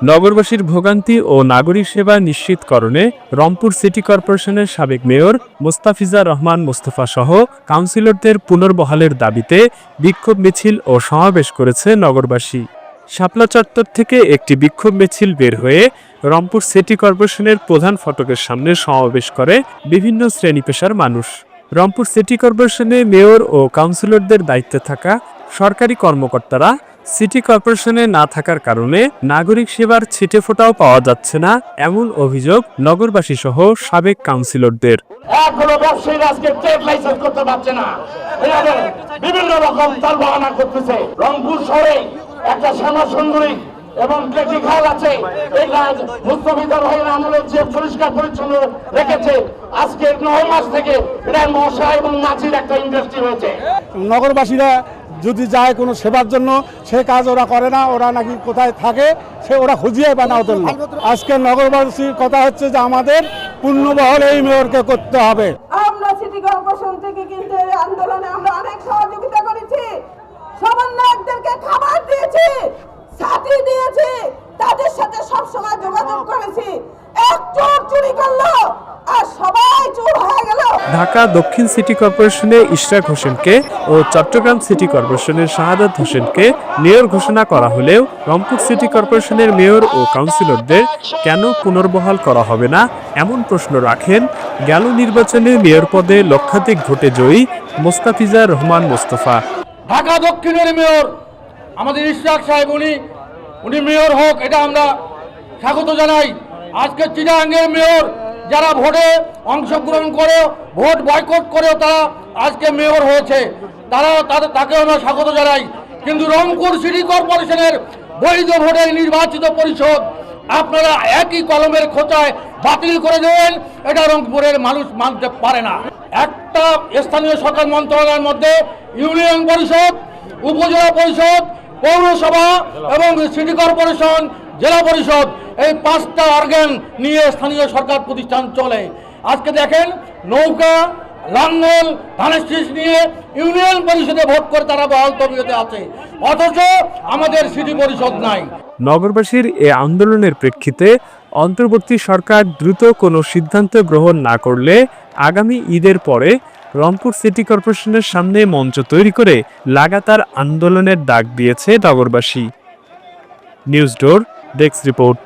নগরবাসীর ভোগান্তি ও নাগরিক সেবা নিশ্চিতকরণে রংপুর সিটি কর্পোরেশনের সাবেক মেয়র মোস্তাফিজা রহমান মোস্তফা সহ কাউন্সিলরদের পুনর্বহালের দাবিতে বিক্ষোভ মিছিল ও সমাবেশ করেছে নগরবাসী। শাপলা চত্বর থেকে একটি বিক্ষোভ মিছিল বের হয়ে রংপুর সিটি কর্পোরেশনের প্রধান ফটকের সামনে সমাবেশ করে বিভিন্ন শ্রেণি পেশার মানুষ। রংপুর সিটি কর্পোরেশনে মেয়র ও কাউন্সিলরদের দায়িত্বে থাকা সরকারি কর্মকর্তারা সিটি কর্পোরেশনে না থাকার কারণে নাগরিক সেবার ছিটে ফোটাও পাওয়া যাচ্ছে না এমন অভিযোগ নগরবাসী সহ সাবেক কাউন্সিলরদের। এখনও ব্যবসায়ীরা আজকে ট্রেড লাইসেন্স করতে পারছে না। এনাদের বিভিন্ন রকম করতেছে। রংপুর শহরে একটা শ্যামা সুন্দরী এবং খাল আছে। এই কাজ মুস্তফিদা ভাইয়ের আমলে যে পরিষ্কার পরিচ্ছন্ন রেখেছে আজকে নয় মাস থেকে এটা মশা এবং মাছির একটা ইন্ডাস্ট্রি হয়েছে। নগরবাসীরা যদি যায় কোনো সেবার জন্য, সে কাজ ওরা করে না, ওরা নাকি কোথায় থাকে, সে ওরা খুঁজিয়ে ওদের লোক। আজকে নগরবাসীর কথা হচ্ছে যে আমাদের পূর্ণবহল এই মেয়রকে করতে হবে। আন্দোলনে আমরা অনেক সহযোগিতা করেছি। সমন্বয়কদেরকে খাবার দিয়েছি ছাতি দিয়েছি তাদের সাথে সব সময় যোগাযোগ করেছি এক চোর চুরি করল আর সবাই চুর হয়ে গেল ঢাকা দক্ষিণ সিটি কর্পোরেশনে ইশরাক হোসেনকে ও চট্টগ্রাম সিটি কর্পোরেশনের শাহাদাত হোসেনকে মেয়র ঘোষণা করা হলেও রংপুর সিটি কর্পোরেশনের মেয়র ও কাউন্সিলরদের কেন পুনর্বহাল করা হবে না এমন প্রশ্ন রাখেন। গেল নির্বাচনে মেয়র পদে লক্ষাধিক ভোটে জয়ী মোস্তাফিজা রহমান মোস্তফা। ঢাকা দক্ষিণের মেয়র আমাদের ইশরাক সাহেব উনি উনি মেয়র হোক, এটা আমরা স্বাগত জানাই। আজকে চিটাঙ্গের মেয়র যারা ভোটে অংশগ্রহণ করে, ভোট বয়কট করেও তারা আজকে মেয়র হয়েছে। তারা তাদের তাকে আমরা স্বাগত জানাই। কিন্তু রংপুর সিটি কর্পোরেশনের বৈধ ভোটে নির্বাচিত পরিষদ আপনারা একই কলমের খোঁচায় বাতিল করে দেবেন। এটা রংপুরের মানুষ মানতে পারে না। একটা স্থানীয় সরকার মন্ত্রণালয়ের মধ্যে ইউনিয়ন পরিষদ, উপজেলা পরিষদ, পৌরসভা এবং সিটি কর্পোরেশন জেলা পরিষদ এই পাঁচটা অর্গান নিয়ে স্থানীয় সরকার প্রতিষ্ঠান চলে। আজকে দেখেন নৌকা, লাঙ্গল, ধানের শীষ নিয়ে ইউনিয়ন পরিষদে ভোট করে তারা বহাল তবিয়তে আছে। অথচ আমাদের সিটি পরিষদ নাই। নগরবাসীর এ আন্দোলনের প্রেক্ষিতে অন্তর্বর্তী সরকার দ্রুত কোনো সিদ্ধান্ত গ্রহণ না করলে আগামী ঈদের পরে রংপুর সিটি কর্পোরেশনের সামনে মঞ্চ তৈরি করে লাগাতার আন্দোলনের ডাক দিয়েছে নগরবাসী। নিউজ ডোর ডেস্ক রিপোর্ট